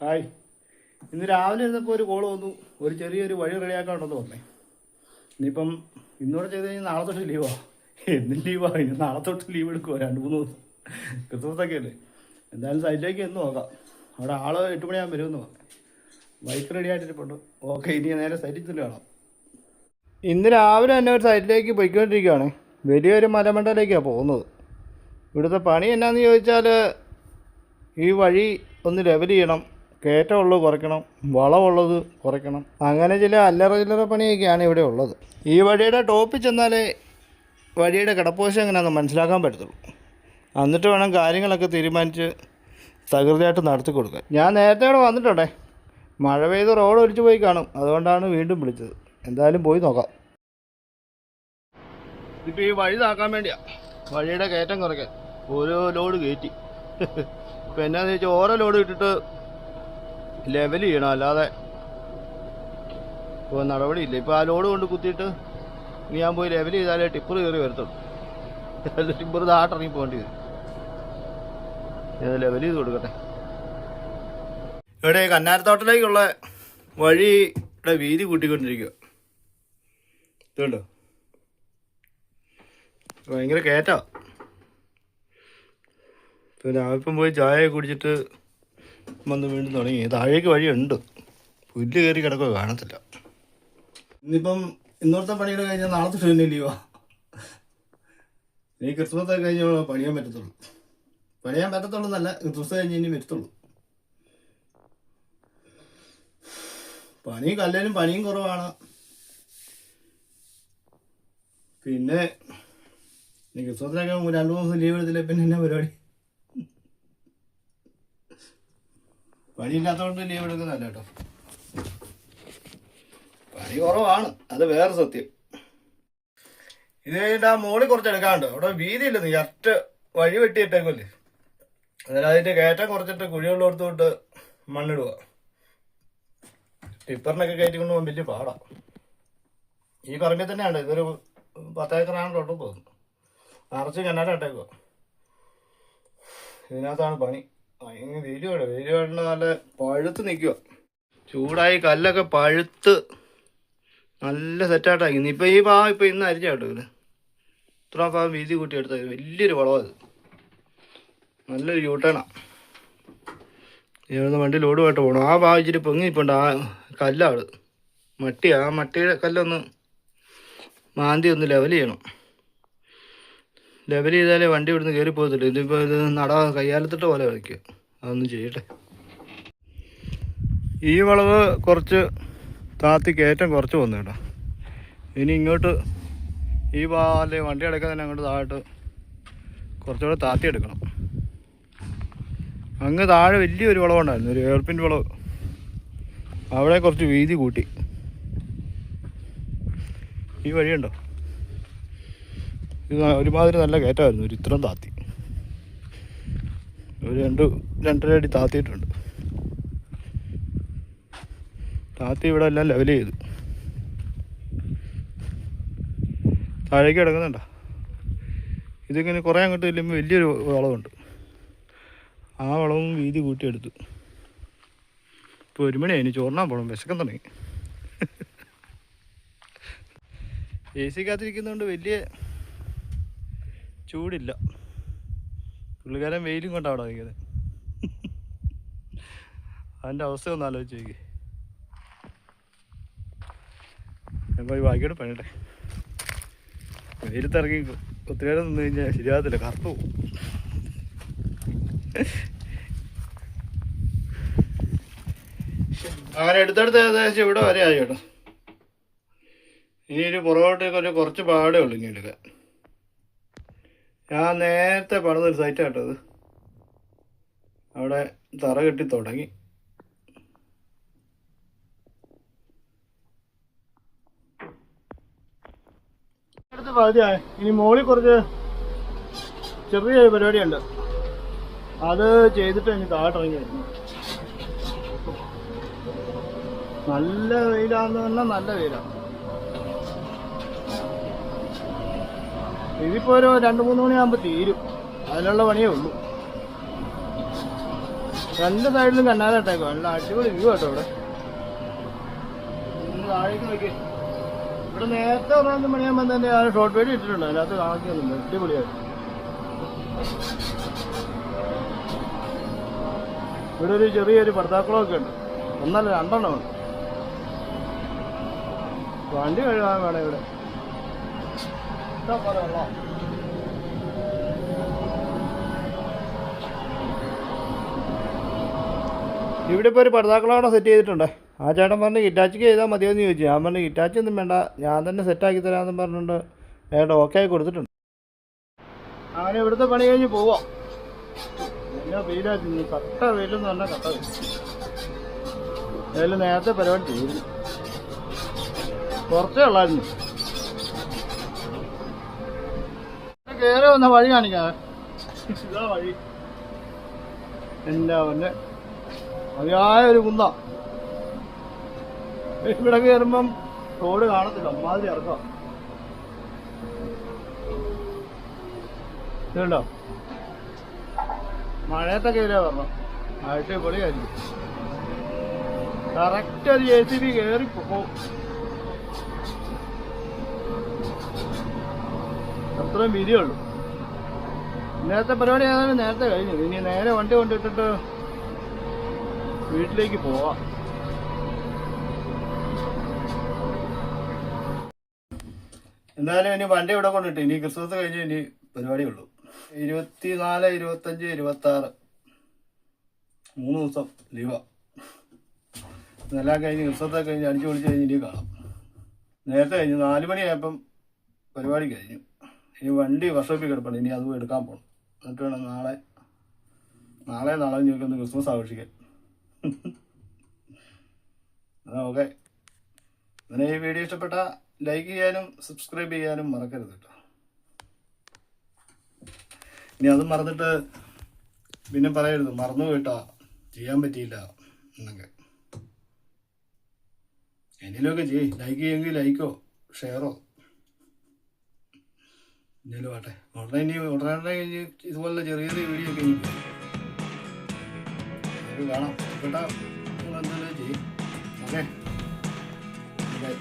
Hi. ഇന്ന് രാവിലെ ഇരുന്നപ്പോൾ ഒരു കോൾ വന്നു. ഒരു ചെറിയൊരു വഴി റെഡിയാക്കാനുണ്ടെന്ന് പറഞ്ഞേ ഇനിയിപ്പം ഇന്നോടെ ചെയ്ത് കഴിഞ്ഞാൽ നാളെ തൊട്ട് ലീവാ എന്നും ലീവാ ഇനി നാളെ തൊട്ട് ലീവ് എടുക്കുമോ രണ്ട് മൂന്ന് ദിവസം. ക്രിസ്മസൊക്കെ അല്ലേ? എന്തായാലും സൈറ്റിലേക്ക് എന്ന് നോക്കാം. അവിടെ ആൾ എട്ട് മണിയാകുമ്പോൾ വരുമെന്ന് പറഞ്ഞു. Bike ready ആയിട്ടിരിപ്പുണ്ട്. ഓക്കെ ഇനി നേരെ സൈറ്റിൽ തന്നെ കാണാം. ഇന്ന് രാവിലെ തന്നെ ഒരു സൈറ്റിലേക്ക് പോയിക്കൊണ്ടിരിക്കുകയാണ് വലിയൊരു മലമണ്ടയിലേക്കാണ് പോകുന്നത്. ഇവിടുത്തെ പണി എന്നാന്ന് ചോദിച്ചാൽ ഈ വഴി ഒന്ന് ലെവൽ ചെയ്യണം. കയറ്റമുള്ളത് കുറയ്ക്കണം വളമുള്ളത് കുറയ്ക്കണം. അങ്ങനെ ചില അല്ലറ ചില്ലറ പണിയൊക്കെയാണ് ഇവിടെ ഉള്ളത്. ഈ വഴിയുടെ ടോപ്പിൽ ചെന്നാലേ വഴിയുടെ കിടപ്പോശം എങ്ങനെയാണെന്ന് മനസ്സിലാക്കാൻ പറ്റത്തുള്ളൂ. എന്നിട്ട് വേണം കാര്യങ്ങളൊക്കെ തീരുമാനിച്ച് തകൃതിയായിട്ട് നടത്തി കൊടുക്കാൻ. ഞാൻ നേരത്തെ ഇവിടെ വന്നിട്ടുണ്ടേ മഴ പെയ്ത് റോഡ് ഒലിച്ചു പോയി കാണും. അതുകൊണ്ടാണ് വീണ്ടും വിളിച്ചത്. എന്തായാലും പോയി നോക്കാം. ഇതിപ്പോൾ ഈ വഴി താക്കാൻ വേണ്ടിയാ. വഴിയുടെ കയറ്റം കുറയ്ക്കാൻ. ഓരോ ലോഡ് കയറ്റി. ഇപ്പം എന്നാന്ന് വെച്ചാൽ ഓരോ ലോഡ് ഇട്ടിട്ട് ലെവൽ ചെയ്യണം. അല്ലാതെ ഇപ്പോൾ നടപടിയില്ല. ഇപ്പോൾ ആ ലോഡ് കൊണ്ട് കുത്തിയിട്ട് ഇനി ഞാൻ പോയി ലെവൽ ചെയ്താലേ ടിപ്പർ കയറി വരത്തുള്ളൂ. ടിപ്പർ ദാട്ടിറങ്ങി പോകേണ്ടി വരും. ഇത് ലെവൽ ചെയ്ത് കൊടുക്കട്ടെ. ഇവിടെ കന്നാരത്തോട്ടിലേക്കുള്ള വഴിയുടെ വീതി കൂട്ടിക്കൊണ്ടിരിക്കുക ഇതുണ്ടോ? ഭയങ്കര കയറ്റാ. പിന്നെ രാവിലെ പോയി ചായ കുടിച്ചിട്ട് വന്ന് വീണ്ടും തുടങ്ങി. താഴേക്ക് വഴിയുണ്ട്. പുല്ല് കയറി കിടക്കുക കാണത്തില്ല. ഇന്നിപ്പം ഇന്നത്തെ പണിയുടെ കഴിഞ്ഞാൽ നാളത്തെ ഷൂവിന് ലീവാ. ഇനി ക്രിസ്മസ് ഒക്കെ കഴിഞ്ഞ് പണിയാൻ പറ്റത്തുള്ളൂ. പണിയാൻ പറ്റത്തുള്ളൂ എന്നല്ല ക്രിസ്മസ് കഴിഞ്ഞ് ഇനി പറ്റത്തുള്ളൂ പണി കല്ലേലും പണിയും കുറവാണ്. പിന്നെ ക്രിസ്മസിനൊക്കെ രണ്ടു മൂന്ന് ദിവസം ലീവ് എടുത്തില്ല? പിന്നെ എന്നാ പരിപാടി? പണിയില്ലാത്തതുകൊണ്ട് ലീവ് എടുക്കുന്നതല്ല കേട്ടോ. പണി കുറവാണ്. അത് വേറെ സത്യം. ഇത് കഴിഞ്ഞിട്ട് ആ മോളിൽ കുറച്ച് എടുക്കാണ്ട് അവിടെ വീതിയില്ല നീ. അറ്റ് വഴി വെട്ടിയിട്ടേക്കല്ലേ അതായത് അതിന്റെ കയറ്റം കുറച്ചിട്ട് കുഴികളിൽ തൊട്ട് മണ്ണിടുക. ടിപ്പറിനൊക്കെ കയറ്റിക്കൊണ്ട് പോകാൻ വലിയ പാടാ. ഈ പറമ്പിൽ തന്നെയാണ്? ഇതൊരു പത്തേക്കറാണ് തൊട്ടും പോകുന്നത് നിറച്ച് കന്നാട ഇട്ടേക്കുക ഇതിനകത്താണ് പണി. ഭയങ്കര വെയിലുമാണ് നല്ല പഴുത്ത് നിൽക്കുക ചൂടായി കല്ലൊക്കെ പഴുത്ത് നല്ല സെറ്റായിട്ടാക്കി ഇനിയിപ്പോൾ ഈ ഭാഗം ഇപ്പോൾ ഇന്ന് അരിഞ്ഞ കേട്ടോ ഇത് ഇത്ര ഭാഗം വീതി കൂട്ടി എടുത്തത് വലിയൊരു വളമാണ് നല്ലൊരു യൂട്ടേണാണ് ഇവിടുന്ന് വണ്ടി ലോഡുമായിട്ട് പോകണം ആ ഭാഗം ഇച്ചിരി പൊങ്ങിപ്പോണ്ട് ആ കല്ലാണ് മട്ടി ആ മട്ടിയുടെ കല്ലൊന്ന് മാന്തി ഒന്ന് ലെവൽ ചെയ്യണം. ലെവൽ ചെയ്താലേ വണ്ടി ഇവിടുന്ന് കയറി പോകത്തില്ല ഇതിപ്പോൾ ഇത് നട കയ്യാലത്തിട്ട പോലെ വയ്ക്കുക അതൊന്നും ചെയ്യട്ടെ. ഈ വളവ് കുറച്ച് താത്തി കയറ്റം കുറച്ച് വന്നു കേട്ടോ. ഇനി ഇങ്ങോട്ട് ഈ ഭാഗം വണ്ടി അടക്കാൻ തന്നെ അങ്ങോട്ട് താഴോട്ട് കുറച്ചുകൂടെ താത്തി എടുക്കണം. അങ്ങ് താഴെ വലിയൊരു വളവുണ്ടായിരുന്നു. ഒരു എയർപിൻ വളവ്. അവിടെ കുറച്ച് വീതി കൂട്ടി. ഈ വഴിയുണ്ടോ? ഇത് ഒരുമാതിരി നല്ല കയറ്റമായിരുന്നു. ഒരു ഇത്രയും താത്തി. ഒരു രണ്ട് രണ്ടര അടി താത്തിയിട്ടുണ്ട്. താത്തി ഇവിടെ എല്ലാം ലെവൽ ചെയ്തു. താഴേക്ക് കിടക്കുന്നുണ്ട? ഇതിങ്ങനെ കുറേ അങ്ങോട്ട് ചെല്ലുമ്പോൾ വലിയൊരു വളവുണ്ട്. ആ വളവും വീതി കൂട്ടിയെടുത്തു. ഇപ്പോൾ ഒരു മണിയായി ഇനി ചോറിനാൻ പോകണം വിശക്കം തുടങ്ങി. എ സി കാത്തിരിക്കുന്നതുകൊണ്ട് വലിയ ചൂടില്ല. പുള്ളിക്കാരൻ വെയിലും കൊണ്ട് അവിടെ നിൽക്കുന്നത്. അതിന്റെ അവസ്ഥ ഒന്ന് ആലോചിച്ച് നോക്കി. ഞാൻ പോയി ബാക്കിയോട് പണിട്ടെ വെയിലത്തിറങ്ങി ഒത്തിരി നേരം നിന്ന് കഴിഞ്ഞാൽ ശരിയാകത്തില്ല. കറുപ്പ് പോകും അങ്ങനെ എടുത്തെടുത്ത് ഏകദേശം ഇവിടെ വരെ ആയി കേട്ടോ. ഇനി ഒരു പുറകോട്ടേക്ക് ഒരു കുറച്ച് പാടേ ഉള്ളൂ ഇനി എടുക്കാൻ ഞാൻ നേരത്തെ പണിതൊരു സൈറ്റ് അത് അവിടെ തറ കെട്ടി തുടങ്ങി. അടുത്ത ഇനി മോളിൽ കുറച്ച് ചെറിയ പരിപാടിയുണ്ട്. അത് ചെയ്തിട്ട് ഇനി ഇറങ്ങി വരുന്നു നല്ല വെയിലാന്ന് പറഞ്ഞാൽ നല്ല വെയിലാണ് ഇതിപ്പോ ഒരു രണ്ട് മൂന്ന് മണിയാകുമ്പോൾ തീരും. അതിനുള്ള പണിയേ ഉള്ളൂ. രണ്ട് സൈഡിലും കണ്ണാലട്ടേക്കോ നല്ല അടിപൊളി വ്യൂ കേട്ടോ ഇവിടെ. താഴേക്ക് ഇവിടെ നേരത്തെ ഒരു പന്ത്രണ്ട് മണിയാകുമ്പോൾ തന്നെ ആ ഷോർട്ട് വീഡിയോ ഇട്ടിട്ടുണ്ട്. അതിനകത്ത് കാണിക്കുന്നുണ്ട്. അടിപൊളിയായിട്ട്. ഇവിടെ ഒരു ചെറിയൊരു ഭർത്താക്കളൊക്കെ ഉണ്ട്. ഒന്നല്ല രണ്ടെണ്ണം വണ്ടി കഴുകാൻ വേണം ഇവിടെ. ഇഷ്ടം പോലെ വെള്ളം ഇവിടെ ഇപ്പോൾ ഒരു പർദ്ദാക്കളവിടെ സെറ്റ് ചെയ്തിട്ടുണ്ട്. ആ ചേട്ടൻ പറഞ്ഞ് ഇറ്റാച്ചിക്ക് ചെയ്താൽ മതിയെന്ന് ചോദിച്ചു. ഞാൻ പറഞ്ഞു ഇറ്റാച്ചി ഒന്നും വേണ്ട. ഞാൻ തന്നെ സെറ്റാക്കി തരാമെന്ന് പറഞ്ഞിട്ടുണ്ട് ഏട്ട ഓക്കെ ആയി കൊടുത്തിട്ടുണ്ട്. അങ്ങനെ ഇവിടുത്തെ പണി കഴിഞ്ഞ് പോവാം. പിന്നെ വെയിലാക്കി കട്ട വെയിലെന്ന് പറഞ്ഞാൽ കട്ട വെയിൽ അതിൽ നേരത്തെ പരിപാടി ചെയ്തു കുറച്ചേ ഉള്ളായിരുന്നു. കയറി വന്ന വഴി കാണിക്കാതെ ഇതാ വഴി. അതിയായ ഒരു കുന്ന ഇവിടെ കയറുമ്പം റോഡ് കാണത്തില്ല. അമ്മാതിരി ഇറക്കാം. ഇതുണ്ടോ മഴയത്തൊക്കെ വരിക പറഞ്ഞു? അടിപൊളിയായിരിക്കും. കറക്റ്റ് ഒരു ജെ സി ബി കയറി പോകും അത്രയും വീതിയുള്ളൂ നേരത്തെ പരിപാടി ഏതായാലും നേരത്തെ കഴിഞ്ഞു. ഇനി നേരെ വണ്ടി കൊണ്ടിട്ടിട്ട് വീട്ടിലേക്ക് പോവാം. എന്തായാലും ഇനി വണ്ടി ഇവിടെ കൊണ്ടിട്ട് ഇനി ക്രിസ്മസ് കഴിഞ്ഞ് ഇനി പരിപാടിയുള്ളൂ. ഇരുപത്തിനാല് ഇരുപത്തഞ്ച് ഇരുപത്തി ആറ് മൂന്ന് ദിവസം ലീവാ. ഇതെല്ലാം കഴിഞ്ഞ് ക്രിസ്മസൊക്കെ കഴിഞ്ഞ് അടിച്ചു പൊളിച്ച് കഴിഞ്ഞ് ഇനി കാണാം. നേരത്തെ കഴിഞ്ഞു നാല് മണിയായപ്പം പരിപാടി കഴിഞ്ഞു. ഇനി വണ്ടി വർഷോപ്പിൽ കിടപ്പുണ്ട് ഇനി അതും എടുക്കാൻ പോകണം എന്നിട്ട് വേണം നാളെ നാളെ നാളെ ചോദിക്കുന്നത് ക്രിസ്മസ് ആഘോഷിക്കാൻ. എന്നാ ഓക്കെ. അങ്ങനെ ഈ വീഡിയോ ഇഷ്ടപ്പെട്ട ലൈക്ക് ചെയ്യാനും സബ്സ്ക്രൈബ് ചെയ്യാനും മറക്കരുത് കേട്ടോ. ഇനി അതും മറന്നിട്ട് പിന്നെ പറയരുത്. മറന്നു കേട്ടോ. ചെയ്യാൻ പറ്റിയില്ല എന്നൊക്കെ. എന്തെങ്കിലുമൊക്കെ ചെയ്യ്. ലൈക്ക് ചെയ്യുമെങ്കിൽ ലൈക്കോ ഷെയറോ. എന്തെങ്കിലും പാട്ടെ. ഉടനെ ഇനി ഉടനെ കഴിഞ്ഞ് ഇതുപോലുള്ള ചെറിയ ചെറിയ വീഡിയോ ഒക്കെ ഇനി നമുക്ക് കാണാം. കേട്ടോ നിങ്ങൾ എന്തായാലും ചെയ്യും. ഓക്കെ. ബൈ